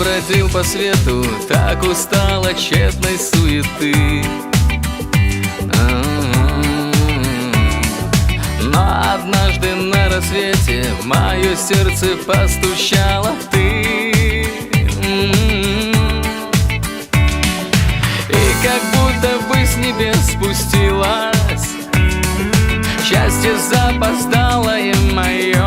бродил по свету, так устал от тщетной суеты. Но однажды на рассвете в мое сердце постучала ты. И как будто бы с небес спустилась Счастье запоздалое мое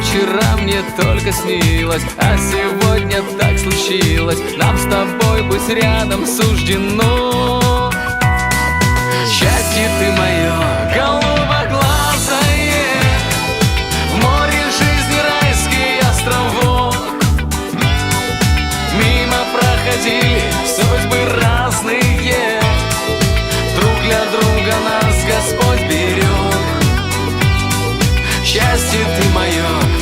вчера мне только снилась А сегодня так случилось. Нам с тобой быть рядом суждено счастье ты мое